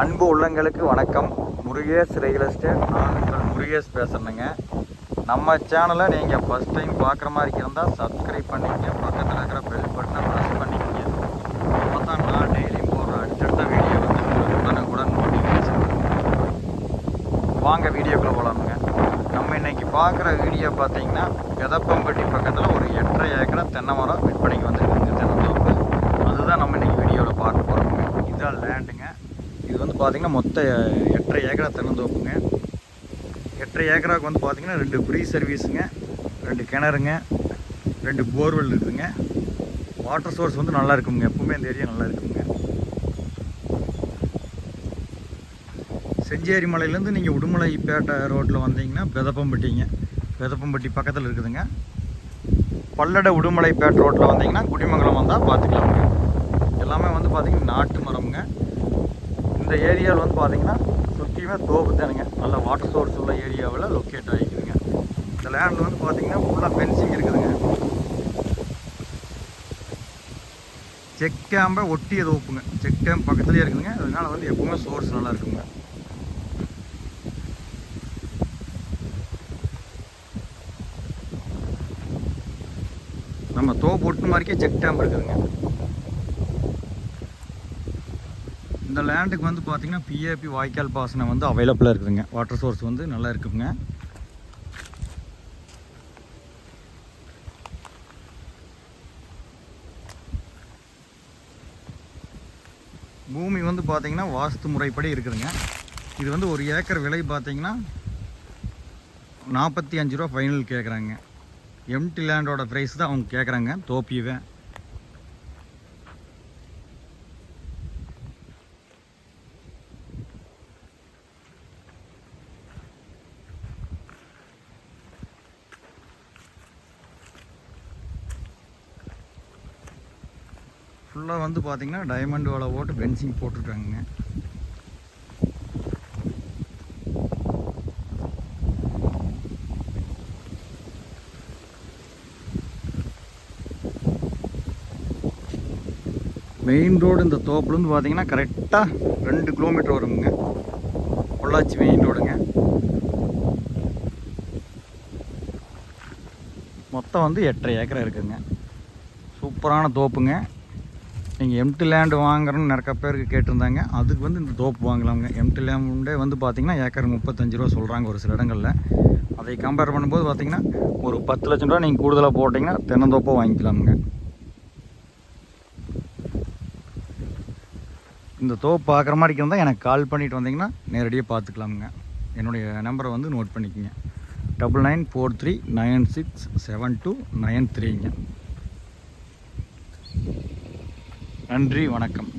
அன்பு உள்ளங்களுக்கு வணக்கம். முருகேஷ் ரியல் எஸ்டேட் நான் உங்கள் முருகேஷ் பேசுகிறேங்க நம்ம சேனலை நீங்கள் ஃபஸ்ட் டைம் பார்க்குற மாதிரி இருந்தால் சப்ஸ்கிரைப் பண்ணிக்கங்க. பக்கத்தில் இருக்கிற பெல் பட்டனை ப்ரெஸ் பண்ணிக்கங்க. அப்போ தான் நான் டெய்லியும் போடுற அடுத்தடுத்த வீடியோ வந்து உடனுக்குடன் நோட்டிஃபிகேஷன் வாங்க வீடியோக்குள்ளே போகலாமுங்க நம்ம இன்னைக்கு பார்க்குற வீடியோ பார்த்தீங்கன்னா எதப்பம்பட்டி பக்கத்தில் ஒரு எட்டரை ஏக்கரை தென்னை மரம் விற்பனைக்கு வந்துருக்குங்க தென்னந்தோப்பு அதுதான் நம்ம இன்னைக்கு வீடியோவில் பார்க்க போகிறோம் இதுதான் லேண்டுங்க இது வந்து பார்த்தீங்கன்னா மொத்த எட்டரை ஏக்கரா தென்னந்தோப்புங்க எட்டரை ஏக்கராவுக்கு வந்து பார்த்தீங்கன்னா ரெண்டு ஃப்ரீ சர்வீஸுங்க ரெண்டு கிணறுங்க ரெண்டு போர்வெல் இருக்குதுங்க வாட்டர் சோர்ஸ் வந்து நல்லா இருக்குங்க. எப்பவுமே இந்த ஏரியா நல்லா இருக்குங்க. செஞ்சேரி மலையிலேருந்து நீங்கள் உடுமலைப்பேட்டை ரோட்டில் வந்தீங்கன்னா பெதப்பம்பட்டிங்க. பெதப்பம்பட்டி பக்கத்தில் இருக்குதுங்க. பல்லட உடுமலைப்பேட்டை ரோட்டில் வந்தீங்கன்னா குடிமங்கலம் வந்தால் பார்த்துக்கலாமுங்க எல்லாமே வந்து பார்த்தீங்கன்னா நாட்டு மரம்ங்க. இந்த ஏரியாவில் வந்து பார்த்தீங்கன்னா சுற்றியுமே தோப்பு தானுங்க. நல்ல வாட்டர் சோர்ஸ் உள்ள ஏரியாவில் லொக்கேட் ஆகிக்குதுங்க இந்த லேண்டில் வந்து பார்த்தீங்கன்னா ஃபுல்லாக ஃபென்சிங் இருக்குதுங்க. செக் டேம்பை ஒட்டிய தோப்புங்க. செக் டேம் பக்கத்துலேயே இருக்குதுங்க. அதனால் வந்து எப்பவுமே சோர்ஸ் நல்லா இருக்குங்க. நம்ம தோப்பு ஒட்டு மாதிரிக்கே செக் டேம் இருக்குதுங்க. இந்த லேண்டுக்கு வந்து பார்த்தீங்கன்னா பிஏபி வாய்க்கால் பாசனம் வந்து அவைலபிளாக இருக்குதுங்க. வாட்டர் சோர்ஸ் வந்து நல்லா இருக்குதுங்க பூமி வந்து பார்த்தீங்கன்னா வாஸ்து முறைப்படி இருக்குதுங்க. இது வந்து ஒரு ஏக்கர் விலை பார்த்தீங்கன்னா நாற்பத்தி அஞ்சு ரூபா ஃபைனல் கேட்குறாங்க எம்டி லேண்டோட ப்ரைஸ் தான் அவங்க கேட்குறாங்க தோப்பியவே. ஃபுல்லாக வந்து பார்த்தீங்கன்னா டைமண்ட் வலை போட்டு பென்சிங் போட்டிருக்காங்க. மெயின் ரோடு இந்த தோப்புலேருந்து பார்த்தீங்கன்னா கரெக்டாக ரெண்டு கிலோமீட்டர் வருங்க. பொள்ளாச்சி மெயின் ரோடுங்க மொத்தம் வந்து எட்டரை ஏக்கரை இருக்குங்க. சூப்பரான தோப்புங்க. நீங்கள் எம்டி லேண்டு வாங்குறோன்னு நிறைய பேருக்கு கேட்டிருந்தாங்க. அதுக்கு வந்து இந்த தோப்பு வாங்கலாங்க எம்டி லேண்டே வந்து பார்த்திங்கன்னா ஏக்கர் முப்பத்தஞ்சு ரூபா சொல்கிறாங்க ஒரு சில இடங்களில். அதை கம்பேர் பண்ணும்போது பார்த்திங்கன்னா ஒரு பத்து லட்சம் ரூபா நீங்கள் கூடுதலாக போட்டிங்கன்னா தென்னந்தோப்பாக வாங்கிக்கலாமுங்க. இந்த தோப்பு பார்க்குற மாதிரி இருந்தால் எனக்கு கால் பண்ணிட்டு வந்தீங்கன்னா நேரடியாக பார்த்துக்கலாமுங்க என்னுடைய நம்பரை வந்து நோட் பண்ணிக்கோங்க. Double nine four three nine six seven two nine த்ரீங்க நன்றி வணக்கம்.